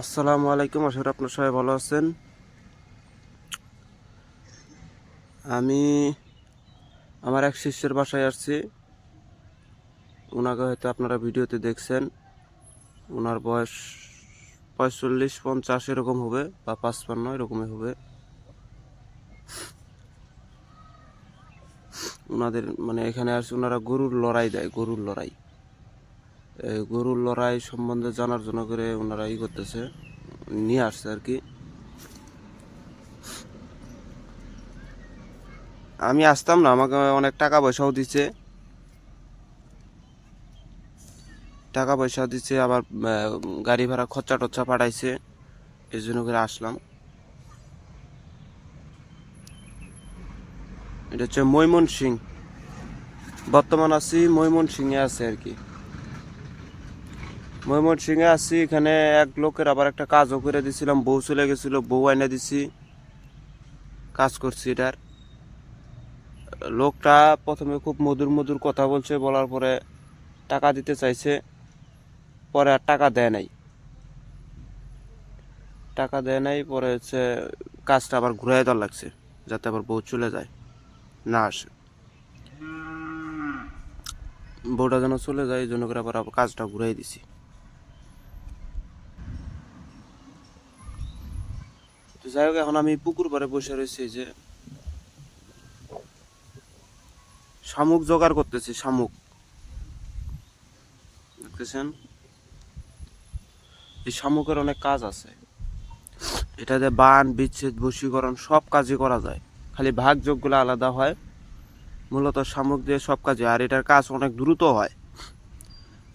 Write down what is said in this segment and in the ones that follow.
আসসালামু আলাইকুম, আশা করি আপনার সবাই ভালো আছেন। আমি আমার এক শিষ্যের বাসায় আসছি। ওনাকে হয়তো আপনারা ভিডিওতে দেখছেন। ওনার বয়স পঁয়তাল্লিশ, পঞ্চাশ এরকম হবে বা পাঁচপান্ন এরকমই হবে। ওনাদের মানে এখানে আসছে ওনারা গরুর লড়াই দেয়, গরুর লড়াই। গরুর লড়াই সম্বন্ধে জানার জন্য করে ওনারা ই করতেছে, নিয়ে আসছে আর কি। আমি আসতাম না, আমাকে অনেক টাকা পয়সাও দিচ্ছে। টাকা পয়সা দিচ্ছে, আবার গাড়ি ভাড়া খরচা টচ্চা পাঠাইছে, এই জন্য করে আসলাম। এটা হচ্ছে মৈমন সিং বর্তমান আছি মৈমন সিংয়ে আছে আর কি। ময়মন সিংয়ে আসছি এখানে এক লোকের আবার একটা কাজও করে দিছিলাম, বউ চলে গেছিল, বউ আইনা দিছি, কাজ করছি এটার। লোকটা প্রথমে খুব মধুর মধুর কথা বলছে, বলার পরে টাকা দিতে চাইছে, পরে আর টাকা দেয় নাই। টাকা দেয় নাই, পরে হচ্ছে কাজটা আবার ঘুরাই দেওয়ার লাগছে, যাতে আবার বউ চলে যায়, না আসে। বউটা যেন চলে যায়, এই জন্য করে আবার কাজটা ঘুরাই দিছি। তো যাই হোক, এখন আমি পুকুর পাড়ে বসে রয়েছি যে শামুক জোগাড় করতেছি, শামুক। দেখতেছেন? এই শামুকের অনেক কাজ আছে। এটাতে বান, বিচ্ছেদ, বশীকরণ সব কাজই করা যায়। খালি ভাগ যোগগুলো আলাদা হয়। মূলত শামুক দিয়ে সব কাজে আর এটার কাজ অনেক দ্রুত হয়।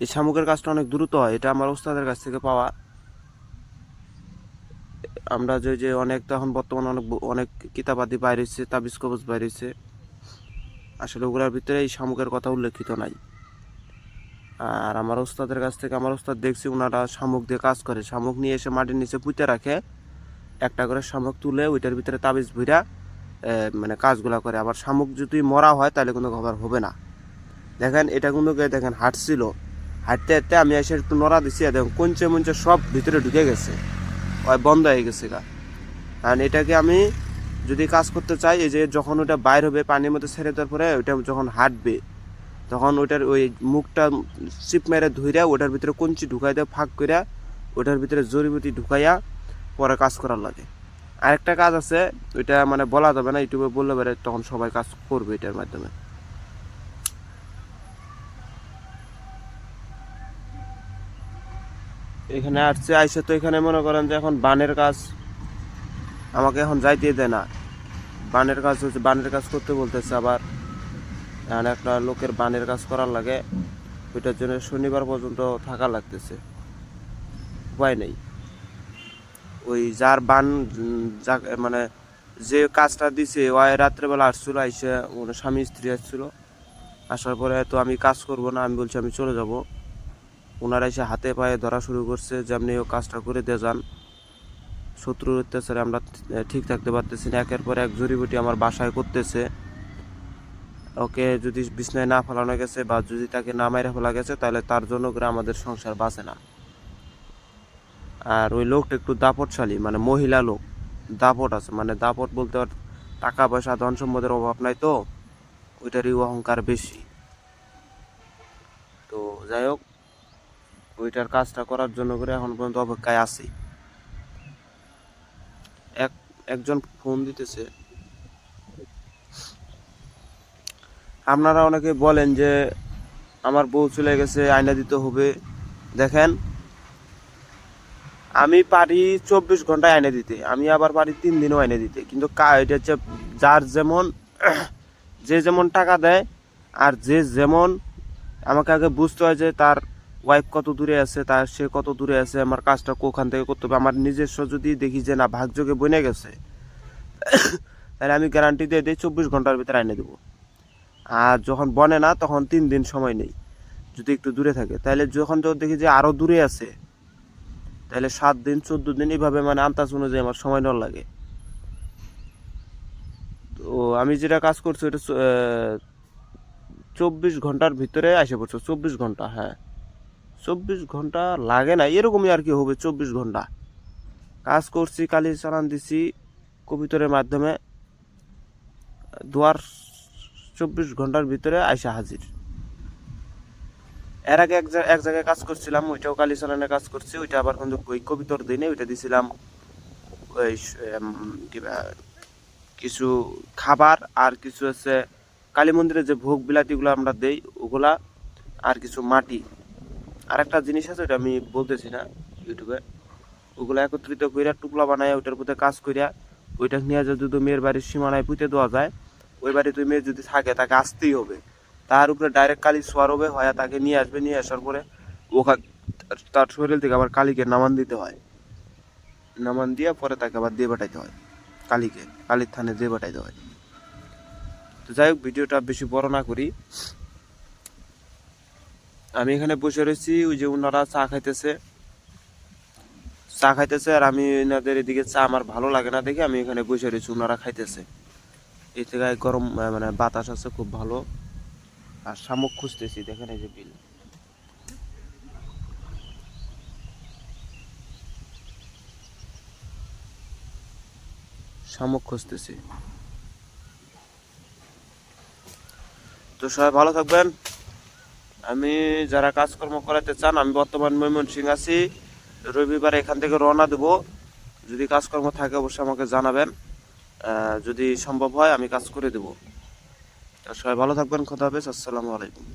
এই শামুকের কাজটা অনেক দ্রুত হয়। এটা আমার ওস্তাদের কাছ থেকে পাওয়া আমরা যে যে অনেক তখন বর্তমানে অনেক অনেক কিতাবাদি বাইরেছে তাবিজ কবজ বাইরেছে আসলে ওগুলোর ভিতরে এই শামুকের কথা উল্লেখিত নাই। আর আমার ওস্তাদের কাছ থেকে আমার ওস্তাদ দেখছি ওনারা শামুক দিয়ে কাজ করে। শামুক নিয়ে এসে মাটির নিচে পুঁতে রাখে, একটা করে শামুক তুলে ওইটার ভিতরে তাবিজ ভুইরা মানে কাজগুলা করে। আবার শামুক যদি মরা হয়, তাহলে কোনো খবর হবে না। দেখেন, এটা কিন্তু দেখেন, হাঁটছিল। হাঁটতে হাঁটতে আমি এসে একটু নড়া দিছি, দেখেন কঞ্চে মঞ্চে সব ভিতরে ঢুকে গেছে। বন্ধ হয়ে গেছে গা। আর এটাকে আমি যদি কাজ করতে চাই, এই যে যখন ওটা বাইর হবে পানির মধ্যে ছেড়ে দেওয়ার পরে ওইটা যখন হাঁটবে, তখন ওইটার ওই মুখটা চিপ মেরে ধুইরা ওটার ভিতরে কঞ্চি ঢুকাই দেওয়া, ফাঁক কইরা ওটার ভিতরে জড়িবুটি ঢুকাইয়া পরে কাজ করার লাগে। আরেকটা কাজ আছে, ওইটা মানে বলা যাবে না, ইউটিউবে বললে পারে তখন সবাই কাজ করবে এটার মাধ্যমে। এখানে আসছে, আইসে তো এখানে মনে করেন যে এখন বানের কাজ আমাকে এখন যাইতে দেয় না। বানের কাজ হচ্ছে, বানের কাজ করতে বলতেছে আবার। এখন একটা লোকের বানের কাজ করার লাগে, ওইটার জন্য শনিবার পর্যন্ত থাকা লাগতেছে। উপায় নেই। ওই যার বান মানে যে কাজটা দিছে ওই রাত্রেবেলা আসছিল, আইসে ওর স্বামী, স্ত্রী আসছিল। আসার পরে তো আমি কাজ করব না, আমি বলছি আমি চলে যাব। ওনারা এসে হাতে পায়ে ধরা শুরু করছে, যেমনি ও কাজটা করে দিয়ে যান। শত্রুর অত্যাচারে আমরা ঠিক থাকতে পারতেছি না। একের পর এক জড়িবুটি আমার বাসায় করতেছে। ওকে যদি বিছনায় না ফেলানো গেছে বা যদি তাকে না মাইরে ফেলা গেছে, তাহলে তার জন্য করে আমাদের সংসার বাঁচে না। আর ওই লোকটা একটু দাপটশালী মানে মহিলা লোক। দাপট আছে মানে দাপট বলতে টাকা পয়সা, ধন সম্পদের অভাব নাই তো। ওইটারই অহংকার বেশি। তো যাই হোক ওইটার কাজটা করার জন্য করে এখন পর্যন্ত অপেক্ষায় আছি। এক, একজন ফোন দিতেছে। আপনারা অনেকে বলেন যে, আমার বউ চলে গেছে, আয়না দিতে হবে। দেখেন, আমি পারি চব্বিশ ঘন্টায় আয়না দিতে, আমি আবার পারি তিন দিনও আয়না দিতে। কিন্তু কা- এটা হচ্ছে যার যেমন, যে যেমন টাকা দেয়, আর যে যেমন, আমাকে আগে বুঝতে হয় যে তার ওয়াইফ কত দূরে আছে, তার সে কত দূরে আছে, আমার কাজটা কোখান থেকে করতে হবে। আমার নিজস্ব যদি দেখি যে না, ভাগযোগে বনে গেছে, তাহলে আমি গ্যারান্টি দিয়ে দিই চব্বিশ ঘণ্টার ভিতরে আইনে দেবো। আর যখন বনে না, তখন তিন দিন সময় নেই, যদি একটু দূরে থাকে। তাহলে যখন যখন দেখি যে আরও দূরে আছে, তাহলে সাত দিন, চোদ্দ দিন এইভাবে মানে আন্দাজ অনুযায়ী আমার সময় নেওয়ার লাগে। তো আমি যেটা কাজ করছি, ওটা চব্বিশ ঘণ্টার ভিতরে আসে পড়ছে, চব্বিশ ঘণ্টা হ্যাঁ। চব্বিশ ঘণ্টা লাগে না, এরকমই আর কি হবে চব্বিশ ঘণ্টা। কাজ করছি, কালি চালান দিছি কবিতরের মাধ্যমে। দুয়ার চব্বিশ ঘণ্টার ভিতরে আইসা হাজির। এর আগে এক জায়গায় কাজ করছিলাম, ওইটাও কালি চালানের কাজ করছি, ওইটা আবার কিন্তু ওই কবিতর দিনে ওইটা দিছিলাম। ওই কিছু খাবার আর কিছু আছে কালী মন্দিরে যে ভোগ বিলাতিগুলো আমরা দেই, ওগুলা আর কিছু মাটি। আর একটা জিনিস আছে ওটা আমি বলতেছি না ইউটিউবে। ওগুলো একত্রিত কইরা টুকলা বানায় ওইটার মধ্যে কাজ করিয়া ওইটা নিয়ে যদি মেয়ের বাড়ির সীমানায় পুঁতে দেওয়া যায়, ওই বাড়ি তুই মেয়ে যদি থাকে তাকে আসতেই হবে। তার উপরে ডাইরেক্ট কালি সোয়ার হবে, হয় তাকে নিয়ে আসবে, নিয়ে আসার পরে ওখান তার শরীর থেকে আবার কালীকে নামান দিতে হয়। নামান দিয়ে পরে তাকে আবার দিয়ে পাঠাইতে হয়, কালীকে, কালীর থানে দিয়ে পাঠাইতে হয়। তো যাই হোক, ভিডিওটা বেশি বড় না করি। আমি এখানে বসে রয়েছি, ওই যে ওনারা চা খাইতেছে। চা খাইতেছে আর আমি ওনাদের এদিকে চা আমার ভালো লাগে না দেখে আমি এখানে বসে রয়েছি ওনারা খাইতেছে। এই থেকে গরম মানে বাতাস আছে খুব ভালো। আর শামুক খুঁজতেছি, দেখেন এই যে বিল। শামুক খুঁজতেছি। তো সবাই ভালো থাকবেন। আমি যারা কাজকর্ম করাতে চান, আমি বর্তমান ময়মনসিং আছি। রবিবার এখান থেকে রওনা দেব। যদি কাজকর্ম থাকে, অবশ্যই আমাকে জানাবেন। যদি সম্ভব হয়, আমি কাজ করে দেব। সবাই ভালো থাকবেন। খোদা হাফেজ। আসসালামু আলাইকুম।